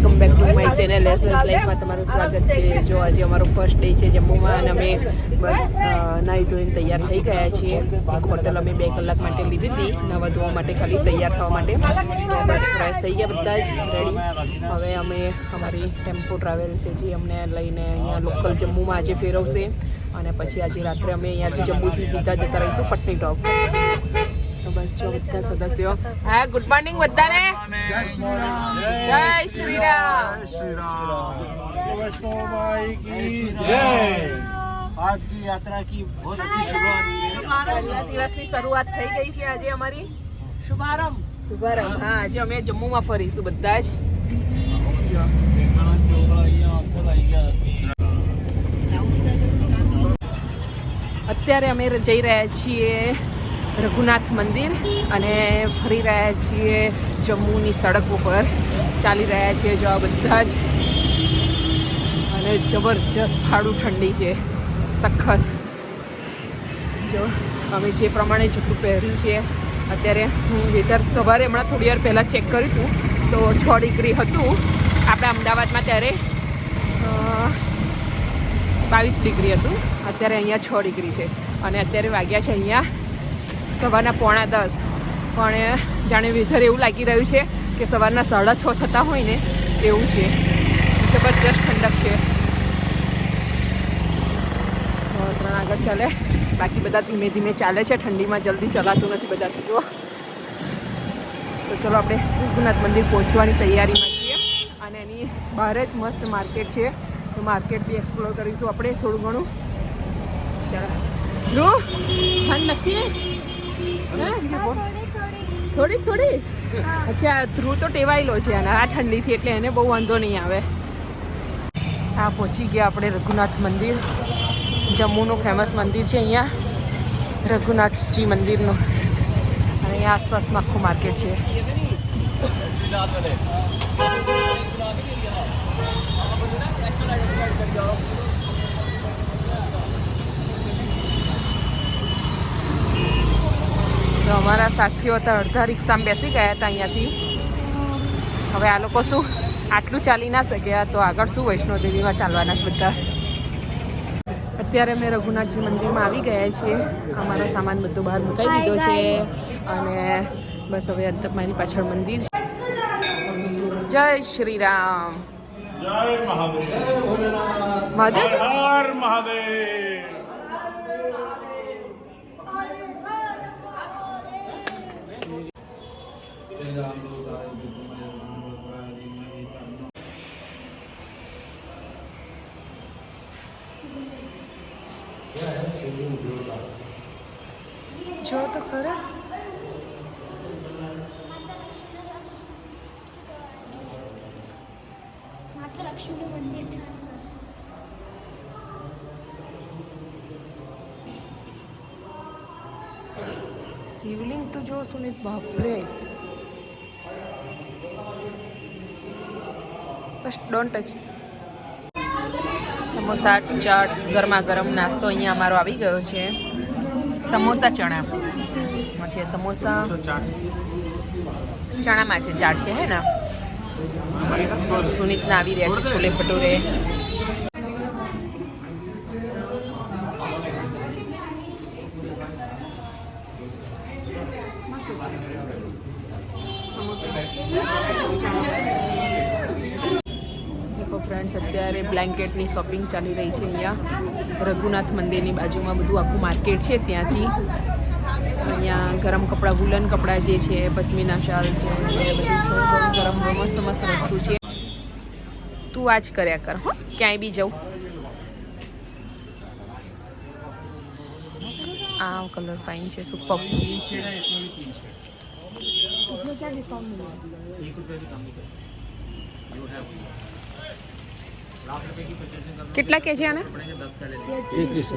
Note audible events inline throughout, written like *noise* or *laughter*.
Welcome back to my channel S S લાઈફમાં તમારું સ્વાગત છે. જો આજે અમારો ફર્સ્ટ ડે છે જમ્મુમાં અને અમે બસ નાહી ધોઈને તૈયાર થઈ ગયા છીએ. એક હોટલ અમે બે કલાક માટે લીધી હતી. નવા ધોવા માટે ખાલી તૈયાર થવા માટે. બસ ફ્રેશ થઈ ગયા બધા જ. રેડી હવે અમે અમારી ટેમ્પો ટ્રાવેલ છે જે અમને લઈને અહીંયા લોકલ જમ્મુમાં આજે ફેરવશે. અને પછી આજે રાત્રે અમે અહીંયાથી જમ્મુથી સીધા જતા રહીશું, પટની ટોપ બસ સદસ્યો. હા ગુડ મોર્નિંગ બધાને. જય શ્રી રામ જય શ્રી રામ જય આજ કી યાત્રા કી બહોત અચ્છી શરૂઆત પહેલા દિવસની શરૂઆત થઈ ગઈ છે આજે અમારી. શુભારંભ. શુભારંભ. હા આજે અમે જમ્મુમાં ફરીશું બધા જ. અત્યારે અમે જઈ રહ્યા છીએ રઘુનાથ મંદિર અને ફરી રહ્યા છીએ જમ્મુની સડક ઉપર. ચાલી રહ્યા છીએ જો બધા જ. અને જબરજસ્ત ફાડું ઠંડી છે. સખત. જો, અમે જે પ્રમાણે જેટલું પહેર્યું છે, અત્યારે હું વેધર સવારે હમણાં થોડી વાર પહેલાં ચેક કર્યું હતું, તો છ ડિગ્રી હતું. આપણે અમદાવાદમાં ત્યારે બાવીસ ડિગ્રી હતું. અત્યારે અહીંયા છ ડિગ્રી છે. અને અત્યારે વાગ્યા છે અહીંયા સવારના પોણા દસ. પણ જાણે વેધર એવું લાગી રહ્યું છે કે સવારના સાડા છ થતા હોય ને, એવું છે. જબરજસ્ત ઠંડક છે. ત્રણ આગળ ચાલે. બાકી બધા ધીમે ધીમે ચાલે છે. ઠંડીમાં જલ્દી ચલાતું નથી બધાથી, જુઓ. તો ચલો આપણે રઘુનાથ મંદિર પહોંચવાની તૈયારીમાં છીએ. અને એની બહાર જ મસ્ત માર્કેટ છે. તો માર્કેટ બી એક્સપ્લોર કરીશું આપણે થોડું ઘણું. ચાલો. ધ્રુવ હે? થોડી થોડી? અચ્છા, ધ્રુવ તો ટેવાયેલો છે અને આ ઠંડીથી એટલે એને બહુ વાંધો નહીં આવે. આ પહોંચી ગયા આપણે રઘુનાથ મંદિર. જમ્મુનું ફેમસ મંદિર છે અહીંયા. રઘુનાથજી મંદિરનું. અને અહીંયા આસપાસમાં આખું માર્કેટ છે. તો અમારા સાથીઓ હતા અડધા રિક્ષામાં બેસી ગયા હતા અહીંયાથી. હવે આ લોકો શું આટલું ચાલી ના શક્યા તો આગળ શું વૈષ્ણોદેવીમાં ચાલવાના છે બધા. અત્યારે અમે રઘુનાથજી મંદિરમાં આવી ગયા છીએ. અમારો સામાન બધો બહાર મુકાઈ દીધો છે અને બસ હવે મારી પાછળ મંદિર જય શ્રી રામ મહાદેવ. મહાદેવ. જો તો ખરા. માતા લક્ષ્મીનું મંદિર છે. શિવલિંગ તો જો સુનિત બાપરે બસ ડોન્ટ ટચ સમોસા ચાટ ગરમા ગરમ નાસ્તો અહીંયા અમારો આવી ગયો છે. સમોસા ચણા. છે સમોસા. ચણામાં છે ચાટ છે હે ને? સુનિતના આવી રહ્યા છે? છોલે ભટુરે. ફ્રેન્ડ્સ, અત્યારે બ્લેન્કેટની શોપિંગ ચાલી રહી છે અહીંયા. રઘુનાથ મંદિરની બાજુમાં બધું આખું માર્કેટ છે ત્યાંથી. અહીંયા ગરમ કપડાં વુલન કપડાં જે છે, પશ્મિના શાલ છે ગરમ મસ્ત મસ્ત વસ્તુ છે. તું આ જ કર્યા કર, હો. ક્યાંય બી જવું આ કલર ફાઇન છે, સુપર. કેટલા કે છે આના?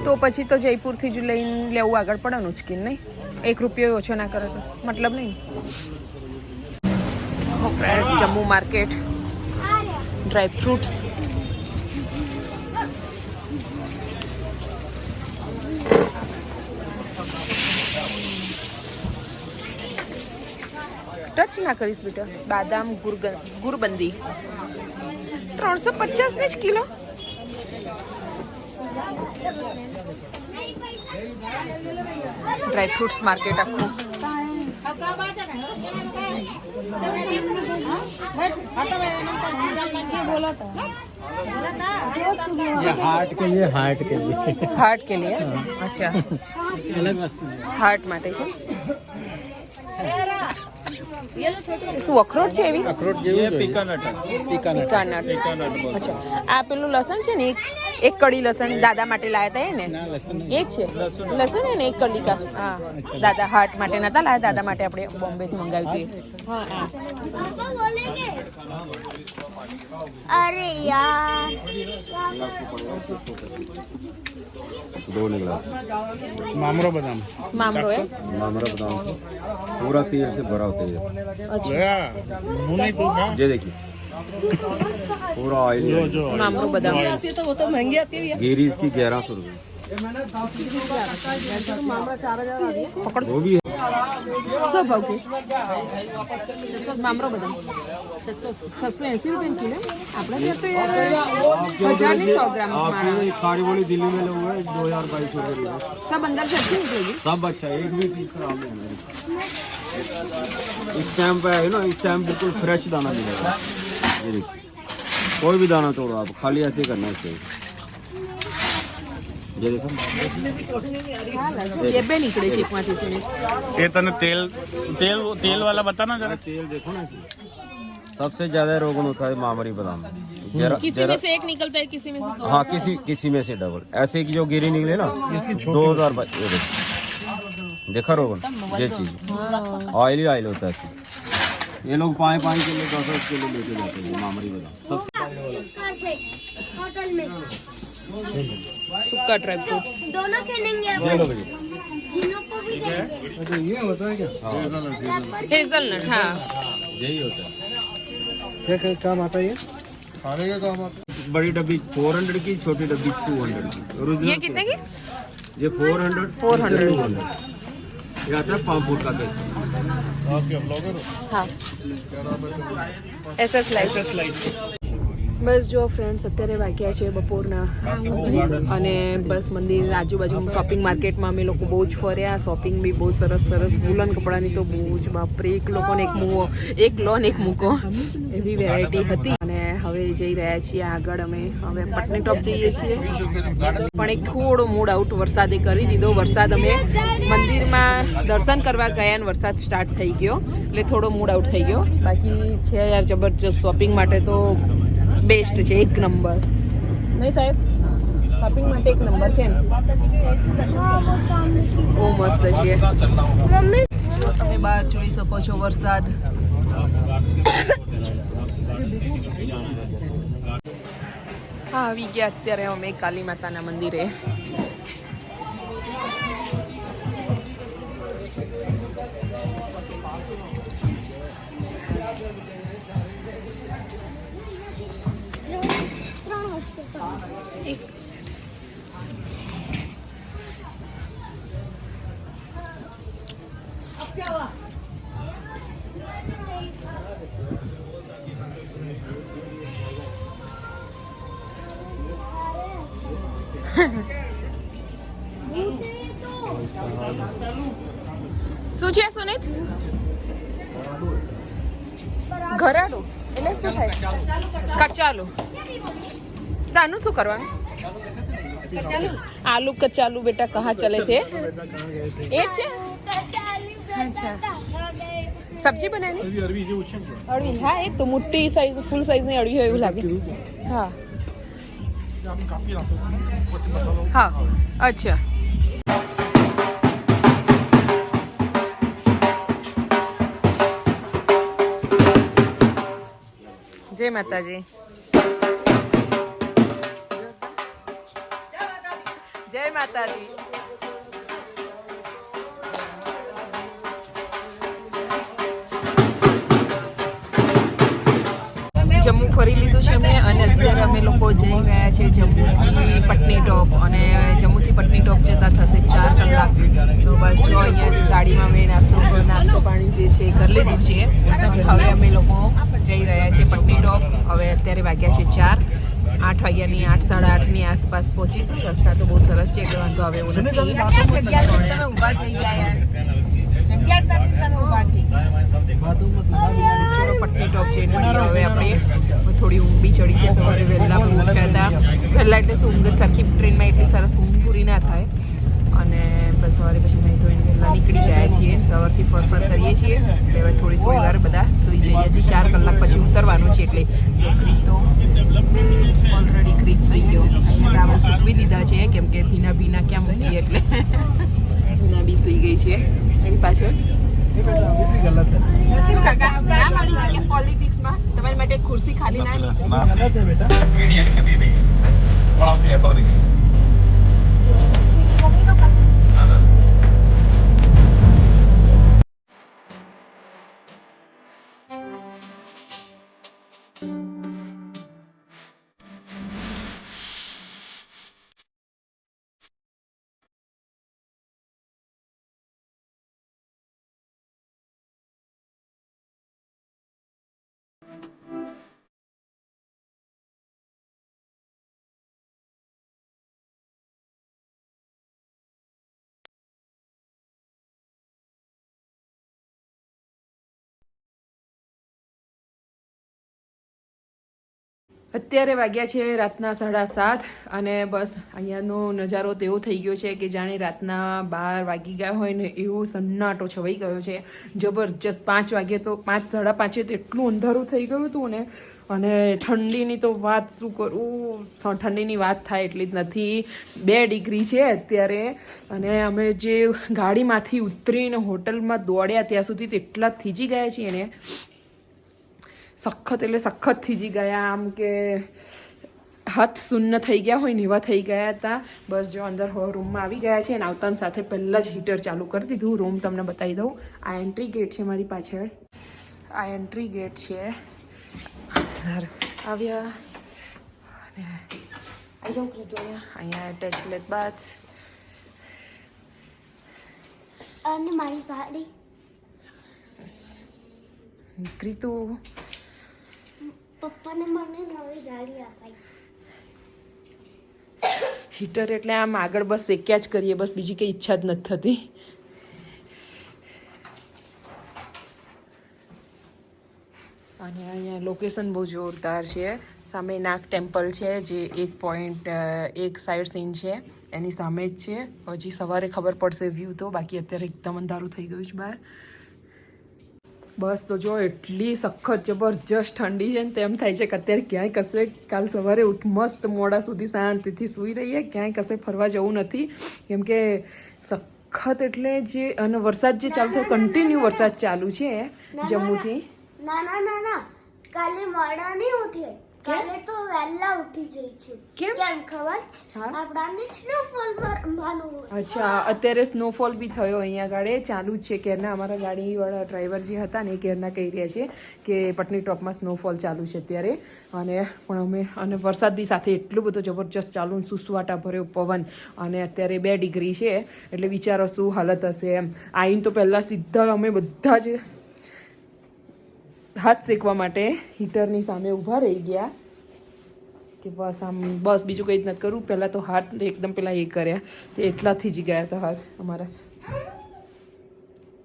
તો પછી તો જયપુરથી જ લઈને લેવું આગળ પડવાનું જ કે નહીં? એક રૂપિયો ઓછો ના કરે તો. મતલબ નહીં? Friends Jammu market dry fruits touch ના કરીશ બેટા. બાદામ ગુરબંદી. ત્રણસો પચાસ ને જ કિલો ડ્રાયફ્રૂટ્સ માર્કેટ આખું हार्ट के लिए हार्ट के लिए હાર્ટ કે લીએ અચ્છા अलग वस्तु હાર્ટ માટે છે એ *laughs* શું અખરોટ છે એવી? અખરોટ જેવું પીકાનટ. પીકાનટ. અચ્છા. આ પેલું લસણ છે ને એક કડી લસણ દાદા માટે લાયા હતા એને એ છે? લસણ ને એક કડી કા? હા. દાદા હાર્ટ માટે નતા લાયા દાદા માટે આપણે બોમ્બે થી મંગાવી હતી હા अरे यार। दो निकला मामरो बादाम। मामरो है? मामरो बादाम। पूरा तेल से भरा होते है अच्छा। मुँह नहीं पूछा ये देखिए। पूरा ऑयल जो जो मामरो बादाम। आती है तो वो तो महँगी आती है भैया। गिरीज की 1100 रुपए। मैंने 10 किलो का गिरी इसकी ग्यारह सौ पकड़ तो वो भी है શું ભાવ છે મામરો બદામ છસો એસી રૂપિયા કિલો આપણે ત્યાં તો યાર હજાર ની સો ગ્રામ મારા आपकी खारी वाली दिल्ली में लोग है दो हजार बाईस सौ रुपये સબ અંદર છે अच्छी निकलेगी सब अच्छा है, एक भी पीस खराब नहीं है इस टाइम पे है ना इस टाइम बिल्कुल फ्रेश दाना मिलेगा ये देखिए कोई भी दाना तोड़ो आप खाली ऐसे ही करना है इसको ये देखो એ બે નીકળે છે એકમાંથી સુનિલ ये तने तेल तेल तेल वाला बताना जरा तेल देखो ना इसमें। सबसे ज्यादा रोगन होता है मामरी बादाम जरा किसी जरा में से एक निकलता है किसी में से दो हाँ किसी किसी में से डबल ऐसे की जो गिरी निकले ना दो हजार बाईस ये देखो देखा रोगन ये चीज ऑयली ऑयल होता है इसमें ये लोग पाँच पाँच किलो दस दस किलो लेके जाते हैं ये मामरी बादाम सबसे इसका से होटल में सुक्का ड्राई फ्रूट दोनों खेलेंगे अच्छा ये होता है क्या? हाँ।, हाँ। यही होता है। क्या काम आता है खाने का काम आता है। बड़ी डब्बी फोर हंड्रेड की छोटी डब्बी टू हंड्रेड की। ये कितने की? ये फोर हंड्रेड फोर हंड्रेड ये आता है पामपुर का पैसा आप हाँ। क्या ब्लॉगर हो? हाँ एस एस लाइफ બસ જો ફ્રેન્ડ્સ અત્યારે વાગ્યા છે બપોરના. અને બસ મંદિર આજુબાજુ શોપિંગ માર્કેટમાં અમે લોકો બહુ જ ફર્યા. શોપિંગ બી બહુ સરસ સરસ. વુલન કપડાની તો બહુ જ, બાપરે, એક લોકોને એક મૂવો, એક લોન, એક મૂકો. એવી વેરાયટી હતી. અને હવે જઈ રહ્યા છીએ આગળ અમે. હવે પટની ટોપ જઈએ છીએ. પણ એક થોડો મૂડ આઉટ વરસાદે કરી દીધો. વરસાદ અમે મંદિરમાં દર્શન કરવા ગયા અને વરસાદ સ્ટાર્ટ થઈ ગયો. એટલે થોડો મૂડ આઉટ થઈ ગયો. બાકી છે યાર જબરજસ્ત શોપિંગ માટે તો બેસ્ટ છે એક નંબર. નહીં સાહેબ શોપિંગ માટે એક નંબર છે બહુ મસ્ત છે. તમે બહાર જોઈ શકો છો વરસાદ. હા આવી ગયા અત્યારે અમે કાલી માતાના મંદિરે. શું છે સુનિત? ઘરાડું. એટલે શું થાય? કચાલું. દાનું શું કરવાનું? આલુ કચાલુ બેટા કહા ચલે છે? એ છે? સબ્જી બનાવી? અડવી હા એ તો મોટી સાઈઝ ફૂલ સાઈઝની અડવી હોય એવું લાગે. હા. હા અચ્છા. જય માતાજી. માતાજી. જમ્મુ ફરી લીધું છે અમે અને અત્યારે અમે લોકો જઈ રહ્યા છીએ જમ્મુથી પટનીટોપ અને જમ્મુથી પટનીટોપ જતા થશે ચાર કલાક. તો બસ જો અહીંયા ગાડીમાં અમે નાસ્તો નાસ્તો પાણી જે છે એ કરી લીધું છે. હવે અમે લોકો જઈ રહ્યા છીએ પટનીટોપ હવે અત્યારે વાગ્યા છે ચાર. આઠ વાગ્યાની આઠ સાડા આઠની આસપાસ પહોંચીશું રસ્તા તો બહુ સરસ છે એટલે વાંધો આવે એવું નથી. પટની ટોપ જઈને હવે આપણે થોડી ઊંઘ બી ચડી છે. સવારે વહેલા ઊંઘ હતા. વહેલા એટલે શું ઊંઘ સરખી ટ્રેનમાં એટલી સરસ ઊંઘ પૂરી ના થાય. અને સવારે પછી નહીં ધોઈને પહેલાં નીકળી ગયા છીએ. સવારથી ફરફર કરીએ છીએ. એટલે થોડી થોડી વાર બધા સૂઈ જઈએ હજી ચાર કલાક પછી ઉતરવાનું છે એટલે ખરીદ તો ઓલરેડી ખરીદ સૂઈ ગયો. ટાવલ સૂકવી દીધા છે કેમ કે ભીના ભીના ક્યાં મૂકીએ એટલે. જૂના બી સૂઈ ગઈ છે. એની પાછળ. પોલિટિક્સમાં તમારી માટે ખુરશી ખાલી ના અત્યારે વાગ્યા છે રાતના સાડા સાત અને બસ અહીંયાનો નજારો તો એવો થઈ ગયો છે કે જાણે રાતના બાર વાગી ગયા હોય ને એવો સન્નાટો છવાઈ ગયો છે. જબરજસ્ત પાંચ વાગે તો પાંચ, સાડા પાંચે તો એટલું અંધારું થઈ ગયું હતું ને. અને ઠંડીની તો વાત શું કરું? ઠંડીની વાત થાય એટલી જ નથી. બે ડિગ્રી છે અત્યારે. અને અમે જે ગાડીમાંથી ઉતરીને હોટલમાં દોડ્યા ત્યાં સુધી તો એટલા થીજી ગયા છીએ ને. સખત એટલે સખત થીજી ગયા. આમ કે હાથ શૂન્ય થઈ ગયા હોય ને એવા થઈ ગયા હતા. બસ જો અંદર રૂમમાં આવી ગયા છે અને આવતાની સાથે પહેલાં જ હીટર ચાલુ કરી દીધું. રૂમ તમને બતાવી દઉં. આ એન્ટ્રી ગેટ છે મારી પાછળ. આ એન્ટ્રી ગેટ છે. આવ્યા. અને આવી જાઉં કીધું અહીંયા અહીંયા એટેચ લેટ બાથ અને મારી ગાડી. નીકળી તું. પપ્પાને મને નવી ગાડી અપાઈ. હીટર એટલે આમ આગળ બસ એક્યા જ કરીએ, બસ બીજી કંઈ ઈચ્છા જ નથી થતી. અને અહીંયા લોકેશન બહુ જોરદાર છે. સામે નાગ ટેમ્પલ છે, જે એક પોઈન્ટ એક સાઈડ સીન છે. એની સામે જ છે. હજી સવારે ખબર પડશે વ્યૂ તો, બાકી અત્યારે એકદમ અંધારું થઈ ગયું છે બહાર. બસ તો જો એટલી સખત જબરજસ્ત ઠંડી છે ને તેમ થાય છે કે અત્યારે ક્યાંય કશે કાલ સવારે ઉઠ મસ્ત મોડા સુધી શાંતિથી સૂઈ રહીએ ક્યાંય કશે ફરવા જવું નથી. કેમ કે સખત એટલે જે અને વરસાદ જે ચાલુ થયો કન્ટિન્યુ વરસાદ ચાલુ છે જમ્મુથી. ના ના ના ના. કાલે મોડા નહીં ઉઠે કાલે તો વહેલા ઉઠી જઈ છે. કેમ? કેમ ખબર? છે? આપણાને સ્નોફોલ મારવાનો અચ્છા અત્યારે સ્નોફોલ બી થયો અહીંયા ગાડે ચાલુ જ છે કેરના અમારા ગાડીવાળા ડ્રાઈવર જે હતા ને કેરના કહી રહ્યા છે કે પટની ટોપમાં સ્નોફોલ ચાલુ છે અત્યારે. અને પણ અમે અને વરસાદ બી સાથે એટલું બધો જબરજસ્ત ચાલુ સુસવાટા ભર્યો પવન. અને અત્યારે બે ડિગ્રી છે. એટલે વિચારો શું હાલત હશે એમ. આવીને તો પહેલાં સીધા અમે બધા જ હાથ શેકવા માટે હીટરની સામે ઊભા રહી ગયા કે બસ આમ, બસ બીજું કંઈ જ નથી કરવું પહેલાં તો હાથ એકદમ પહેલાં એ કર્યા. તે એટલાથી જ ગયા હતા હાથ અમારા.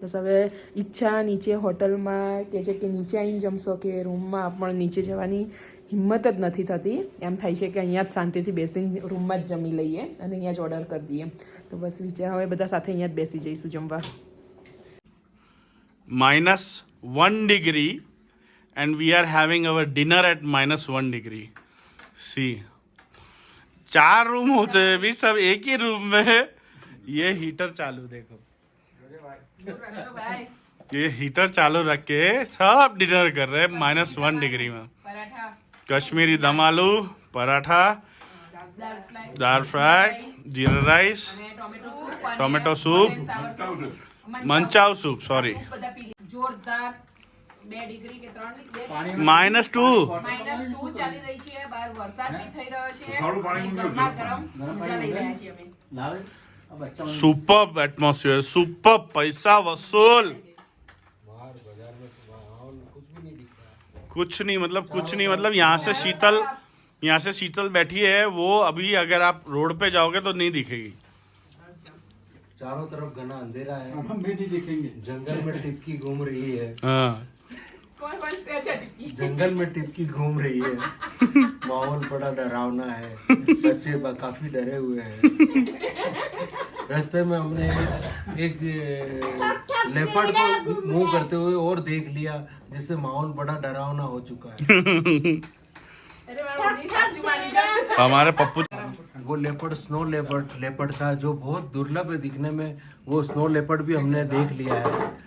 બસ હવે ઈચ્છા નીચે હોટલમાં કે છે કે નીચે આવીને જમશો કે રૂમમાં પણ નીચે જવાની હિંમત જ નથી થતી. એમ થાય છે કે અહીંયા જ શાંતિથી બેસીને રૂમમાં જ જમી લઈએ અને અહીંયા જ ઓર્ડર કરી દઈએ. તો બસ વિચાર, હવે બધા સાથે અહીંયા જ બેસી જઈશું જમવા. Minus 1 degree and we are having our dinner at minus one degree C चार रूम होते हैं भी सब एक ही रूम में है। ये हीटर चालू देखो। ये हीटर चालू रख के सब डिनर कर रहे हैं माइनस वन डिग्री में। Kashmiri dum aloo paratha dal fry jeera rice tomato soup manchow soup sorry जोरदार બે ડિગ્રી કે ત્રણ degree minus two minus two ચાલી રહી છે બહાર વરસાદ બી થઈ રહ્યો છે અને ગરમા ગરમ મજા લઈ રહ્યા છીએ અમે સુપર એટમોસ્ફિયર સુપર પૈસા વસૂલ कुछ नहीं मतलब कुछ नहीं मतलब यहाँ से शीतल यहाँ से शीतल बैठी है वो अभी अगर आप रोड पे जाओगे तो नहीं दिखेगी चारों तरफ घना अंधेरा है हम भी नहीं दिखेंगे जंगल में टिपकी घूम रही है हाँ कौन कौन से अच्छा जंगल में टिपकी घूम रही है। माहौल बड़ा डरावना है। बच्चे काफ़ी डरे हुए हैं। रास्ते में हमने एक लेपर्ड को मुँह करते हुए और देख लिया जिससे माहौल बड़ा डरावना हो चुका है। हमारे पप्पू वो लेपर्ड स्नो लेपर्ड लेपर्ड था जो बहुत दुर्लभ है दिखने में। वो स्नो लेपर्ड भी हमने देख लिया है।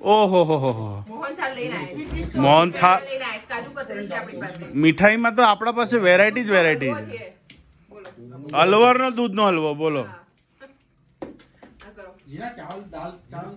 ઓહો હો હો હો થાળ મીઠાઈમાં તો આપણા પાસે વેરાયટી જ વેરાયટી છે. હલવારનો દૂધનો હલવો, બોલો. ચાવલ દાલ ચાવલ